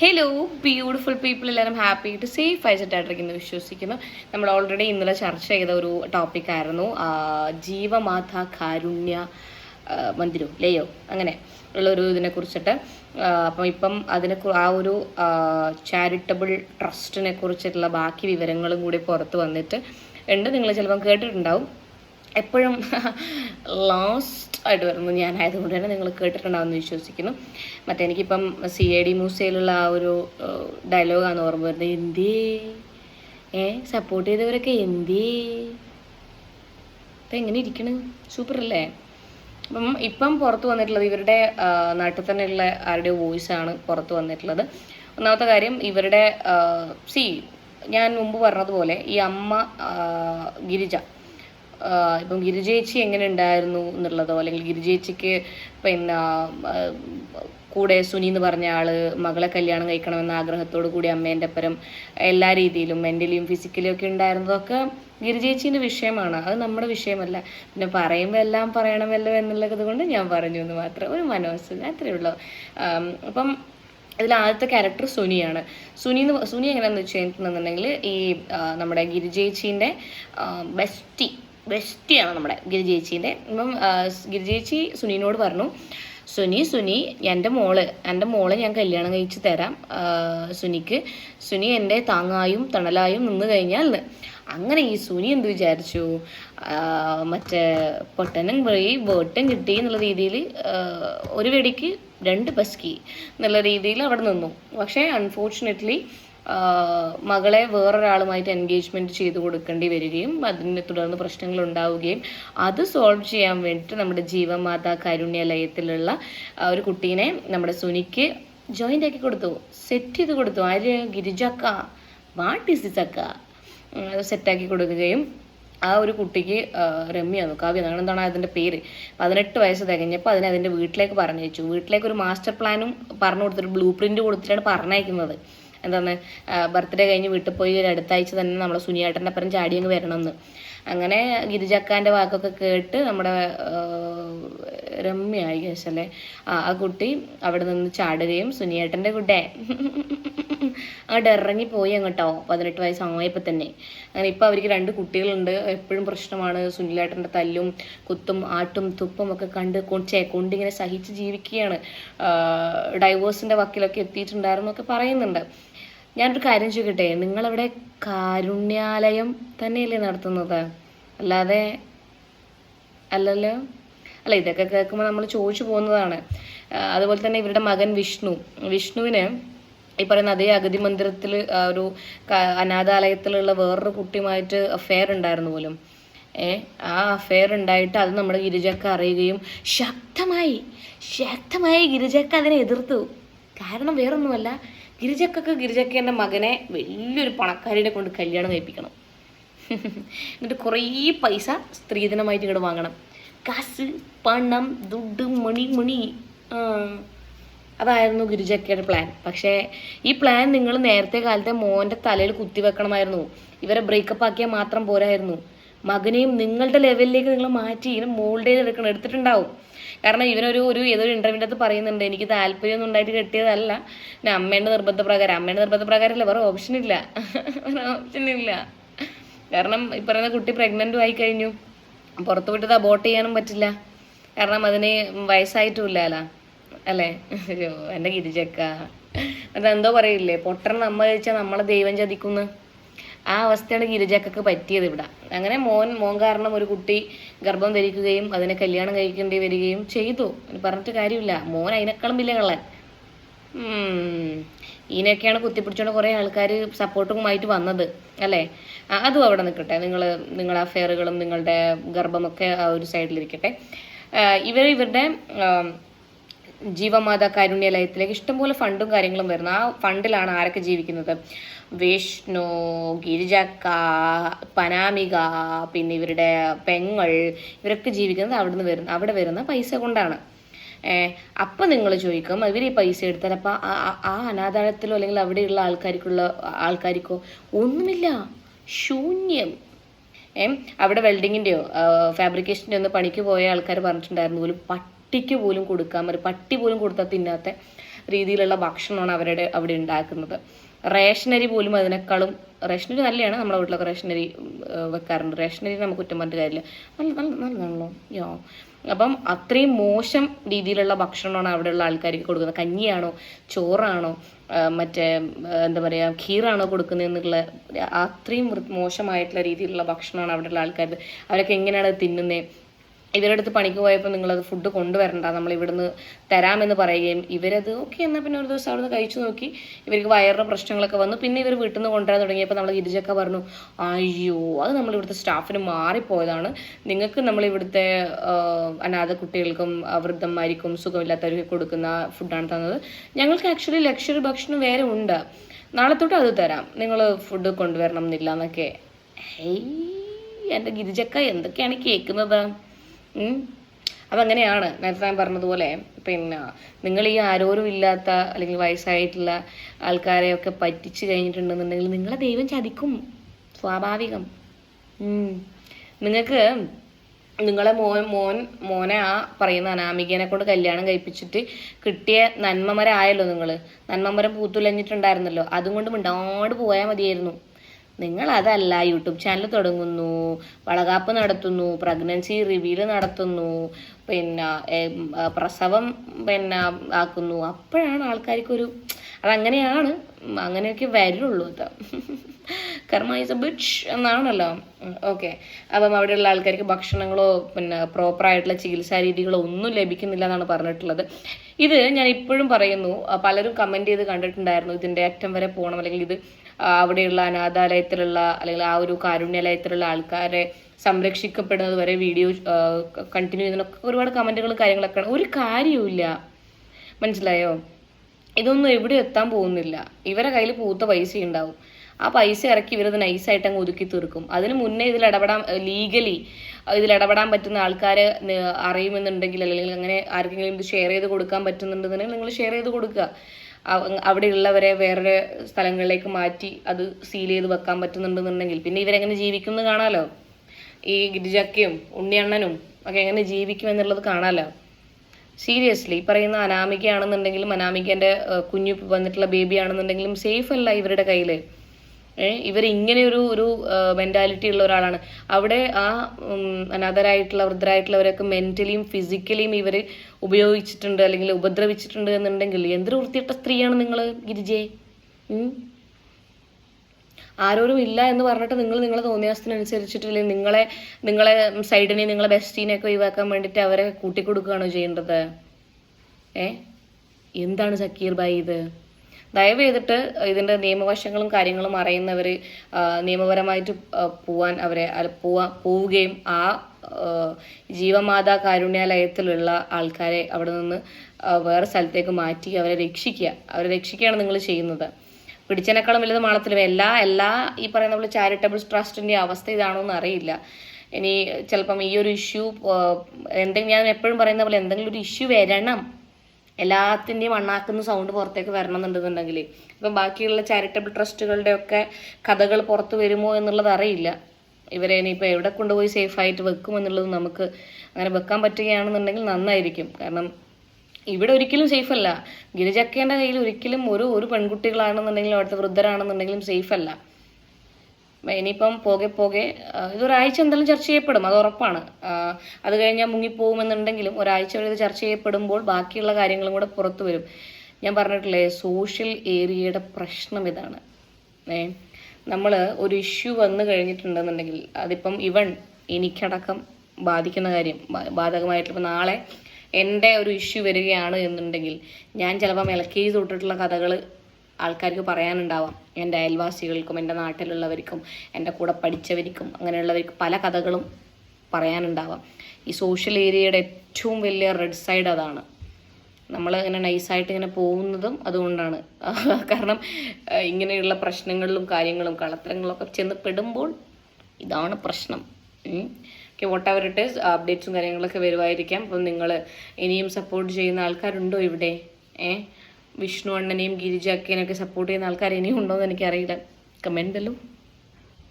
Hello beautiful people എല്ലാവരും happy ആയിട്ട് safe ആയിട്ടായിട്ടിരിക്കുന്നു വിശ്വസിക്കുന്നു. നമ്മൾ ഓൾറെഡി ഇന്നലെ ചർച്ച ചെയ്ത ഒരു ടോപ്പിക് ആയിരുന്നു. ആ, ജീവമാത കാരുണ്യ മന്ദിരോ ലയോ അങ്ങനെ ഉള്ള ഒരു ഇതിനെ കുറിച്ചിട്ട്. അപ്പം ഇപ്പം അതിനെ ആ ഒരു ചാരിറ്റബിൾ ട്രസ്റ്റിനെ കുറിച്ചിട്ടുള്ള ബാക്കി വിവരങ്ങളും കൂടി പുറത്ത് വന്നിട്ട് ഉണ്ട്. നിങ്ങൾ ചിലപ്പം കേട്ടിട്ടുണ്ടാവും. എപ്പോഴും ലാസ്റ്റ് ആയിട്ട് വരുന്നു ഞാൻ ആയതുകൊണ്ട് തന്നെ നിങ്ങൾ കേട്ടിട്ടുണ്ടാവുമെന്ന് വിശ്വസിക്കുന്നു. മറ്റേ എനിക്കിപ്പം സി ഐ ഡി മൂസയിലുള്ള ആ ഒരു ഡയലോഗാണ് ഓർമ്മ വരുന്നത്. എന്തേ? ഏ സപ്പോർട്ട് ചെയ്തവരൊക്കെ എന്തേ? ഇപ്പം എങ്ങനെ ഇരിക്കണ്? സൂപ്പർ അല്ലേ? അപ്പം ഇപ്പം പുറത്ത് വന്നിട്ടുള്ളത് ഇവരുടെ നാട്ടിൽ തന്നെയുള്ള ആരുടെ വോയിസ് ആണ് പുറത്ത് വന്നിട്ടുള്ളത്. ഒന്നാമത്തെ കാര്യം ഇവരുടെ സി ഞാൻ മുമ്പ് പറഞ്ഞതുപോലെ ഈ അമ്മ ഗിരിജ ഇപ്പം ഗിരിജേച്ചി എങ്ങനെ ഉണ്ടായിരുന്നു എന്നുള്ളതോ അല്ലെങ്കിൽ ഗിരിജേച്ചിക്ക് പിന്നെ കൂടെ സുനി എന്ന് പറഞ്ഞ ആൾ മകളെ കല്യാണം കഴിക്കണമെന്ന ആഗ്രഹത്തോടു കൂടി അമ്മേന്റെ അപ്പുറം എല്ലാ രീതിയിലും മെന്റലിയും ഫിസിക്കലിയും ഒക്കെ ഉണ്ടായിരുന്നതൊക്കെ ഗിരിജേച്ചീന്റെ വിഷയമാണ്. അത് നമ്മുടെ വിഷയമല്ല. പിന്നെ പറയുമ്പോൾ എല്ലാം പറയണമല്ലോ എന്നുള്ളത് കൊണ്ട് ഞാൻ പറഞ്ഞു എന്ന് മാത്രം. ഒരു മനോസ് അത്രയേ ഉള്ളൂ. അപ്പം അതിൽ ആദ്യത്തെ ക്യാരക്ടർ സുനിയാണ്. സുനി എന്ന് സുനി എങ്ങനെയാണെന്ന് വെച്ച് കഴിഞ്ഞിട്ടുണ്ടെന്നുണ്ടെങ്കിൽ ഈ നമ്മുടെ ഗിരിജേച്ചീന്റെ ബെസ്റ്റി ബെസ്റ്റിയാണ് നമ്മുടെ ഗിരിജേച്ചീന്റെ ഇപ്പം ഗിരിജേച്ചി സുനിനോട് പറഞ്ഞു സുനി സുനി എന്റെ മോൾ എന്റെ മോളെ ഞാൻ കല്യാണം കഴിച്ച് തരാം സുനിക്ക്. സുനി എന്റെ താങ്ങായും തണലായും നിന്ന് കഴിഞ്ഞാൽ അങ്ങനെ ഈ സുനി എന്ത് വിചാരിച്ചു? മറ്റേ പൊട്ടനും പോയി ബോട്ടും കിട്ടി എന്നുള്ള രീതിയിൽ ഒരു വെടിക്ക് രണ്ട് ബസ്കി എന്നുള്ള രീതിയിൽ അവിടെ നിന്നു. പക്ഷേ അൺഫോർച്ചുനേറ്റ്ലി മകളെ വേറൊരാളുമായിട്ട് എൻഗേജ്മെന്റ് ചെയ്ത് കൊടുക്കേണ്ടി വരികയും അതിനെ തുടർന്ന് പ്രശ്നങ്ങൾ ഉണ്ടാവുകയും അത് സോൾവ് ചെയ്യാൻ വേണ്ടിയിട്ട് നമ്മുടെ ജീവമാതാ കാരുണ്യാലയത്തിലുള്ള ഒരു കുട്ടീനെ നമ്മുടെ സുനിക്ക് ജോയിന്റ് ആക്കി കൊടുത്തു. സെറ്റ് ചെയ്ത് കൊടുത്തു. ആര് ഗിരിജക്ക വാട്ട് ഈസ് ദിസ് അക്ക? സെറ്റാക്കി കൊടുക്കുകയും ആ ഒരു കുട്ടിക്ക് രമ്യാണ് കാവ്യ അങ്ങനെ എന്താണ് അതിന്റെ പേര്? പതിനെട്ട് വയസ്സ് തികഞ്ഞപ്പോൾ അതിനെ അതിന്റെ വീട്ടിലേക്ക് പറഞ്ഞു വെച്ചു വീട്ടിലേക്ക് ഒരു മാസ്റ്റർ പ്ലാനും പറഞ്ഞു കൊടുത്തിട്ട് ബ്ലൂ പ്രിന്റ് കൊടുത്തിട്ടാണ് പറഞ്ഞയക്കുന്നത്. എന്താണ് ബർത്ത്ഡേ കഴിഞ്ഞ് വീട്ടിൽ പോയി ഒരു അടുത്താഴ്ച തന്നെ നമ്മളെ സുനിയേട്ടന്റെ അപ്പുറം ചാടി അങ്ങ് വരണമെന്ന്. അങ്ങനെ ഗിരിജക്കാന്റെ വാക്കൊക്കെ കേട്ട് നമ്മുടെ രമ്യായി അല്ലേ ആ ആ കുട്ടി അവിടെ നിന്ന് ചാടുകയും സുനിയേട്ടന്റെ കുട്ടേ അങ്ങോട്ട് ഇറങ്ങിപ്പോയി അങ്ങോട്ടോ പതിനെട്ട് വയസ്സായപ്പോൾ തന്നെ അങ്ങനെ ഇപ്പോൾ അവർക്ക് രണ്ട് കുട്ടികളുണ്ട്. എപ്പോഴും പ്രശ്നമാണ് സുനിലേട്ടന്റെ തല്ലും കുത്തും ആട്ടും തുപ്പും ഒക്കെ കണ്ട് കൊച്ചേ കൊണ്ടിങ്ങനെ സഹിച്ച് ജീവിക്കുകയാണ്. ഡൈവോഴ്സിന്റെ വക്കിലൊക്കെ എത്തിയിട്ടുണ്ടായിരുന്നു ഒക്കെ പറയുന്നുണ്ട്. ഞാനൊരു കാര്യം ചോദിക്കട്ടെ? നിങ്ങളവിടെ കാരുണ്യാലയം തന്നെയല്ലേ നടത്തുന്നത്? അല്ലാതെ അല്ലല്ലോ? അല്ല ഇതൊക്കെ കേൾക്കുമ്പോൾ നമ്മൾ ചോദിച്ചു പോകുന്നതാണ്. അതുപോലെ തന്നെ ഇവരുടെ മകൻ വിഷ്ണു. വിഷ്ണുവിന് ഈ പറയുന്ന അതേ അഗതി മന്ദിരത്തിൽ ഒരു അനാഥാലയത്തിലുള്ള വേറൊരു കുട്ടിയുമായിട്ട് അഫെയർ ഉണ്ടായിരുന്നു പോലും. ഏ ആ അഫെയർ ഉണ്ടായിട്ട് അത് നമ്മുടെ ഗിരിജക്ക അറിയുകയും ശക്തമായി ശക്തമായി ഗിരിജക്ക അതിനെ എതിർത്തു. കാരണം വേറൊന്നുമല്ല ഗിരിജക്കക്ക് ഗിരിജക്കേന്റെ മകനെ വലിയൊരു പണക്കാരിയുടെ കൊണ്ട് കല്യാണം കഴിപ്പിക്കണം. എന്നിട്ട് കുറേ പൈസ സ്ത്രീധനമായിട്ട് ഇങ്ങോട്ട് വാങ്ങണം. കാശ് പണം ദുഡ് മണി മണി. അതായിരുന്നു ഗിരിജക്കയുടെ പ്ലാൻ പക്ഷേ ഈ പ്ലാൻ നിങ്ങൾ നേരത്തെ കാലത്തെ മോന്റെ തലയിൽ കുത്തി വെക്കണമായിരുന്നു. ഇവരെ ബ്രേക്കപ്പ് ആക്കിയാൽ മാത്രം പോരായിരുന്നു. മകനെയും നിങ്ങളുടെ ലെവലിലേക്ക് നിങ്ങൾ മാറ്റി ഇതിനെ മോൾഡ് ചെയ്തെടുക്കണം. എടുത്തിട്ടുണ്ടാവും. കാരണം ഇവനൊരു ഒരു ഏതൊരു ഇന്റർവ്യൂവിന്റെ അകത്ത് പറയുന്നുണ്ട് എനിക്ക് താല്പര്യമൊന്നും ഉണ്ടായിട്ട് കെട്ടിയതല്ല. പിന്നെ അമ്മേന്റെ നിർബന്ധപ്രകാരം അമ്മേന്റെ നിർബന്ധപ്രകാരമല്ല വേറെ ഓപ്ഷൻ ഇല്ല. വേറെ ഓപ്ഷൻ ഇല്ല. കാരണം ഈ പറയുന്ന കുട്ടി പ്രഗ്നന്റും ആയി കഴിഞ്ഞു പുറത്തു വിട്ടത് അബോട്ട് ചെയ്യാനും പറ്റില്ല. കാരണം അതിന് വയസ്സായിട്ടുമില്ല അല്ലേ. എന്റെ ഗിരിജക്ക. അതെന്തോ പറയില്ലേ? പൊട്ടൻ നമ്മ കഴിച്ചാൽ നമ്മളെ ദൈവം ചതിക്കുന്നു. ആ അവസ്ഥയാണ് ഗിരിജക്കൊക്കെ പറ്റിയത് ഇവിടെ. അങ്ങനെ മോൻ മോൻ കാരണം ഒരു കുട്ടി ഗർഭം ധരിക്കുകയും അതിനെ കല്യാണം കഴിക്കേണ്ടി വരികയും ചെയ്തു. പറഞ്ഞിട്ട് കാര്യമില്ല. മോൻ അതിനേക്കാളും വലിയ കള്ളൻ. ഇതിനൊക്കെയാണ് കുത്തിപ്പിടിച്ചുകൊണ്ട് കുറേ ആൾക്കാർ സപ്പോർട്ടുമായിട്ട് വന്നത്. അല്ലേ? അതും അവിടെ നിൽക്കട്ടെ. നിങ്ങൾ നിങ്ങളുടെ അഫെയറുകളും നിങ്ങളുടെ ഗർഭമൊക്കെ ആ ഒരു സൈഡിലിരിക്കട്ടെ ഇവർ ഇവരുടെ ജീവമാത കാരുണ്യാലയത്തിലേക്ക് ഇഷ്ടംപോലെ ഫണ്ടും കാര്യങ്ങളും വരുന്നു. ആ ഫണ്ടിലാണ് ആരൊക്കെ ജീവിക്കുന്നത്? വിഷ്ണു ഗിരിജക്ക പനാമിക പിന്നെ ഇവരുടെ പെങ്ങൾ ഇവരൊക്കെ ജീവിക്കുന്നത് അവിടുന്ന് വരുന്ന അവിടെ വരുന്ന പൈസ കൊണ്ടാണ്. അപ്പം നിങ്ങൾ ചോദിക്കും ഇവർ ഈ പൈസ എടുത്താൽ അപ്പം ആ അനാഥാലയത്തിലോ അല്ലെങ്കിൽ അവിടെയുള്ള ആൾക്കാർക്കുള്ള ആൾക്കാർക്കോ ഒന്നുമില്ല. ശൂന്യം. ഏഹ് അവിടെ വെൽഡിങ്ങിന്റെയോ ഫാബ്രിക്കേഷന്റെ ഒന്ന് പണിക്ക് പോയ ആൾക്കാർ പറഞ്ഞിട്ടുണ്ടായിരുന്നു പോലും പട്ടിക്ക് പോലും കൊടുക്കാൻ പറ്റും പട്ടി പോലും കൊടുത്താൽ തിന്നാത്ത രീതിയിലുള്ള ഭക്ഷണമാണ് അവരുടെ അവിടെ ഉണ്ടാക്കുന്നത്. റേഷനരി പോലും അതിനേക്കാളും റേഷനരി നല്ലതാണ് നമ്മുടെ വീട്ടിലൊക്കെ റേഷനരി വെക്കാറുണ്ട്. റേഷനരി നമുക്ക് കുറ്റം പറഞ്ഞിട്ട് കാര്യമില്ല. നല്ല നല്ല നല്ലതാണല്ലോ. യോ. അപ്പം അത്രയും മോശം രീതിയിലുള്ള ഭക്ഷണമാണ് അവിടെയുള്ള ആൾക്കാർക്ക് കൊടുക്കുന്നത്. കഞ്ഞിയാണോ ചോറാണോ മറ്റേ എന്താ പറയുക ഖീറാണോ കൊടുക്കുന്നതെന്നുള്ള അത്രയും മോശമായിട്ടുള്ള രീതിയിലുള്ള ഭക്ഷണമാണ് അവിടെയുള്ള ആൾക്കാർ അവരൊക്കെ എങ്ങനെയാണ് തിന്നുന്നത് ഇവരുടെ അടുത്ത് പണിക്ക് പോയപ്പോൾ നിങ്ങളത് ഫുഡ് കൊണ്ടുവരണ്ട നമ്മൾ ഇവിടുന്ന് തരാമെന്ന് പറയുകയും ഇവരത് ഓക്കെ എന്നാൽ പിന്നെ ഒരു ദിവസം അവിടുന്ന് കഴിച്ചു നോക്കി. ഇവർക്ക് വയറിന് പ്രശ്നങ്ങളൊക്കെ വന്നു. പിന്നെ ഇവർ വീട്ടിൽ നിന്ന് കൊണ്ടുവരാൻ തുടങ്ങിയപ്പോൾ നമ്മൾ ഗിരിജക്ക പറഞ്ഞു അയ്യോ അത് നമ്മൾ ഇവിടുത്തെ സ്റ്റാഫിന് മാറിപ്പോയതാണ്. നിങ്ങൾക്ക് നമ്മൾ ഇവിടുത്തെ അനാഥ കുട്ടികൾക്കും വൃദ്ധന്മാർക്കും സുഖമില്ലാത്തവർക്ക് കൊടുക്കുന്ന ഫുഡാണ് തന്നത്. ഞങ്ങൾക്ക് ആക്ച്വലി ലക്ഷറി ഭക്ഷണം വേറെ ഉണ്ട്. നാളെ തൊട്ട് അത് തരാം. നിങ്ങൾ ഫുഡ് കൊണ്ടുവരണം എന്നില്ല എന്നൊക്കെ. ഹേയ് എന്റെ ഗിരിജക്ക എന്തൊക്കെയാണ് കേൾക്കുന്നത്. അതങ്ങനെയാണ് നേരത്തെ ഞാൻ പറഞ്ഞതുപോലെ പിന്നെ നിങ്ങൾ ഈ ആരോരും ഇല്ലാത്ത അല്ലെങ്കിൽ വയസ്സായിട്ടുള്ള ആൾക്കാരെയൊക്കെ പറ്റിച്ചു കഴിഞ്ഞിട്ടുണ്ടെന്നുണ്ടെങ്കിൽ നിങ്ങളെ ദൈവം ചതിക്കും സ്വാഭാവികം. നിങ്ങൾക്ക് നിങ്ങളെ മോൻ മോൻ മോനെ ആ പറയുന്ന അനാമികേനെ കൊണ്ട് കല്യാണം കഴിപ്പിച്ചിട്ട് കിട്ടിയ നന്മമരായല്ലോ നിങ്ങൾ. നന്മമരം പൂത്തുലഞ്ഞിട്ടുണ്ടായിരുന്നല്ലോ. അതും കൊണ്ട് മിണ്ടാണ്ട് പോയാൽ മതിയായിരുന്നു. നിങ്ങൾ അതല്ല യൂട്യൂബ് ചാനൽ തുടങ്ങുന്നു വളകാപ്പ് നടത്തുന്നു പ്രഗ്നൻസി റിവീൽ നടത്തുന്നു പിന്നെ പ്രസവം പിന്നെ ആക്കുന്നു. അപ്പോഴാണ് ആൾക്കാർക്കൊരു അതങ്ങനെയാണ് അങ്ങനെയൊക്കെ വരുള്ളൂ അത് കർമ്മ ഈസ് എ ബിച്ച് എന്നാണല്ലോ. ഓക്കെ അപ്പം അവിടെയുള്ള ആൾക്കാർക്ക് ഭക്ഷണങ്ങളോ പിന്നെ പ്രോപ്പറായിട്ടുള്ള ചികിത്സാ രീതികളോ ഒന്നും ലഭിക്കുന്നില്ല എന്നാണ് പറഞ്ഞിട്ടുള്ളത്. ഇത് ഞാൻ ഇപ്പോഴും പറയുന്നു പലരും കമന്റ് ചെയ്ത് കണ്ടിട്ടുണ്ടായിരുന്നു ഇതിന്റെ അറ്റം വരെ പോകണം അല്ലെങ്കിൽ ഇത് അവിടെയുള്ള അനാഥാലയത്തിലുള്ള അല്ലെങ്കിൽ ആ ഒരു കാരുണ്യാലയത്തിലുള്ള ആൾക്കാരെ സംരക്ഷിക്കപ്പെടുന്നത് വരെ വീഡിയോ കണ്ടിന്യൂ ചെയ്യുന്നതിനൊക്കെ ഒരുപാട് കമന്റുകളും കാര്യങ്ങളൊക്കെ ഒരു കാര്യവുമില്ല. മനസ്സിലായോ? ഇതൊന്നും എവിടെ എത്താൻ പോകുന്നില്ല. ഇവരെ കയ്യിൽ പൂത്ത പൈസ ഉണ്ടാവും ആ പൈസ ഇറക്കി ഇവരത് നൈസായിട്ട് അങ്ങ് ഒതുക്കി തീർക്കും അതിന് മുന്നേ ഇതിൽ ഇടപെടാൻ ലീഗലി ഇതിൽ ഇടപെടാൻ പറ്റുന്ന ആൾക്കാരെ അറിയുമെന്നുണ്ടെങ്കിൽ അല്ലെങ്കിൽ അങ്ങനെ ആർക്കെങ്കിലും ഇത് ഷെയർ ചെയ്ത് കൊടുക്കാൻ പറ്റുന്നുണ്ടെന്നുണ്ടെങ്കിൽ നിങ്ങൾ ഷെയർ ചെയ്ത് കൊടുക്കുക. അവ- അവിടെയുള്ളവരെ വേറെ സ്ഥലങ്ങളിലേക്ക് മാറ്റി അത് സീൽ ചെയ്ത് വെക്കാൻ പറ്റുന്നുണ്ടെന്നുണ്ടെങ്കിൽ. പിന്നെ ഇവരെങ്ങനെ ജീവിക്കുമെന്ന് കാണാമല്ലോ ഈ ഗിരിജക്കയും ഉണ്ണിയണ്ണനും ഒക്കെ എങ്ങനെ ജീവിക്കും എന്നുള്ളത് കാണാമല്ലോ സീരിയസ്ലി പറയുന്ന അനാമികയാണെന്നുണ്ടെങ്കിലും അനാമികന്റെ കുഞ്ഞു വന്നിട്ടുള്ള ബേബി ആണെന്നുണ്ടെങ്കിലും സേഫ് അല്ല ഇവരുടെ കയ്യിൽ ഇവർ ഇങ്ങനെ ഒരു ഒരു മെന്റാലിറ്റി ഉള്ള ഒരാളാണ്. അവിടെ ആ അനാഥരായിട്ടുള്ള വൃദ്ധരായിട്ടുള്ളവരൊക്കെ മെന്റലിയും ഫിസിക്കലിയും ഇവർ ഉപയോഗിച്ചിട്ടുണ്ട് അല്ലെങ്കിൽ ഉപദ്രവിച്ചിട്ടുണ്ട് എന്നുണ്ടെങ്കിൽ എന്തൊരു വൃത്തിയിട്ട സ്ത്രീയാണ് നിങ്ങൾ ഗിരിജയെ? ആരോരും ഇല്ല എന്ന് പറഞ്ഞിട്ട് നിങ്ങൾ നിങ്ങളെ തോന്നിയാസത്തിനനുസരിച്ചിട്ടില്ലേ നിങ്ങളെ നിങ്ങളെ സൈഡിനെ നിങ്ങളെ ബെസ്റ്റീനെയൊക്കെ ഒഴിവാക്കാൻ വേണ്ടിയിട്ട് അവരെ കൂട്ടിക്കൊടുക്കുകയാണോ ചെയ്യേണ്ടത്? ഏ? എന്താണ് സക്കീർ ബായി ഇത്? ദയവ് ചെയ്തിട്ട് ഇതിന്റെ നിയമവശങ്ങളും കാര്യങ്ങളും അറിയുന്നവർ നിയമപരമായിട്ട് പോവാൻ അവരെ പോവാ പോവുകയും ആ ജീവമാതാ കാരുണ്യാലയത്തിലുള്ള ആൾക്കാരെ അവിടെ നിന്ന് വേറെ സ്ഥലത്തേക്ക് മാറ്റി അവരെ രക്ഷിക്കുക. അവരെ രക്ഷിക്കുകയാണ് നിങ്ങൾ ചെയ്യുന്നത്. പിടിച്ചതിനേക്കാളും വലുത് മാളത്തിലും എല്ലാ എല്ലാ ഈ പറയുന്ന പോലെ ചാരിറ്റബിൾ ട്രസ്റ്റിന്റെ അവസ്ഥ ഇതാണോ എന്ന് അറിയില്ല. ഇനി ചിലപ്പം ഈ ഒരു ഇഷ്യൂ എന്തെങ്കിലും ഞാൻ എപ്പോഴും പറയുന്ന പോലെ എന്തെങ്കിലും ഒരു ഇഷ്യൂ വരണം. എല്ലാത്തിന്റെയും മണ്ണാക്കുന്ന സൗണ്ട് പുറത്തേക്ക് വരണം എന്നുണ്ടെന്നുണ്ടെങ്കിൽ ഇപ്പം ബാക്കിയുള്ള ചാരിറ്റബിൾ ട്രസ്റ്റുകളുടെയൊക്കെ കഥകൾ പുറത്ത് വരുമോ എന്നുള്ളത് അറിയില്ല. ഇവരെ ഇനിയിപ്പോൾ എവിടെ കൊണ്ടുപോയി സേഫായിട്ട് വെക്കും എന്നുള്ളത് നമുക്ക് അങ്ങനെ വെക്കാൻ പറ്റുകയാണെന്നുണ്ടെങ്കിൽ നന്നായിരിക്കും. കാരണം ഇവിടെ ഒരിക്കലും സേഫ് അല്ല. ഗിരിജക്കേന്റെ കയ്യിൽ ഒരിക്കലും ഒരു ഒരു പെൺകുട്ടികളാണെന്നുണ്ടെങ്കിലും അവിടുത്തെ വൃദ്ധരാണെന്നുണ്ടെങ്കിലും സേഫ് അല്ല. ഇനിയിപ്പം പോകെ പോകെ ഇതൊരാഴ്ച എന്തായാലും ചർച്ച ചെയ്യപ്പെടും അത് ഉറപ്പാണ്. അത് കഴിഞ്ഞാൽ മുങ്ങിപ്പോകുമെന്നുണ്ടെങ്കിലും ഒരാഴ്ച വരെ ഇത് ചർച്ച ചെയ്യപ്പെടുമ്പോൾ ബാക്കിയുള്ള കാര്യങ്ങളും കൂടെ പുറത്തു വരും. ഞാൻ പറഞ്ഞിട്ടില്ലേ സോഷ്യൽ ഏരിയയുടെ പ്രശ്നം ഇതാണ്. ഏ നമ്മൾ ഒരു ഇഷ്യൂ വന്നു കഴിഞ്ഞിട്ടുണ്ടെന്നുണ്ടെങ്കിൽ അതിപ്പം ഇവൺ എനിക്കടക്കം ബാധിക്കുന്ന കാര്യം ബാധകമായിട്ടിപ്പോൾ നാളെ എന്റെ ഒരു ഇഷ്യൂ വരികയാണ് എന്നുണ്ടെങ്കിൽ ഞാൻ ചിലപ്പം എൽ കെ ജി തൊട്ടിട്ടുള്ള കഥകൾ ആൾക്കാർക്ക് പറയാനുണ്ടാവാം. എന്റെ അയൽവാസികൾക്കും എന്റെ നാട്ടിലുള്ളവർക്കും എന്റെ കൂടെ പഠിച്ചവർക്കും അങ്ങനെയുള്ളവർക്ക് പല കഥകളും പറയാനുണ്ടാവാം. ഈ സോഷ്യൽ ഏരിയയുടെ ഏറ്റവും വലിയ റെഡ് സൈഡ് അതാണ്. നമ്മൾ ഇങ്ങനെ നൈസായിട്ട് ഇങ്ങനെ പോകുന്നതും അതുകൊണ്ടാണ്. കാരണം ഇങ്ങനെയുള്ള പ്രശ്നങ്ങളിലും കാര്യങ്ങളും കളത്തരങ്ങളൊക്കെ ചെന്ന് പെടുമ്പോൾ ഇതാണ് പ്രശ്നം. ഓക്കെ വോട്ട് അവർ ഇട്ട് അപ്ഡേറ്റ്സും കാര്യങ്ങളൊക്കെ വരുമായിരിക്കാം അപ്പം നിങ്ങൾ ഇനിയും സപ്പോർട്ട് ചെയ്യുന്ന ആൾക്കാരുണ്ടോ ഇവിടെ? ഏ വിഷ്ണു അണ്ണനെയും ഗിരിജ സപ്പോർട്ട് ചെയ്യുന്ന ആൾക്കാർ ഇനിയും ഉണ്ടോ എന്ന് എനിക്കറിയില്ല കമന്റല്ലോ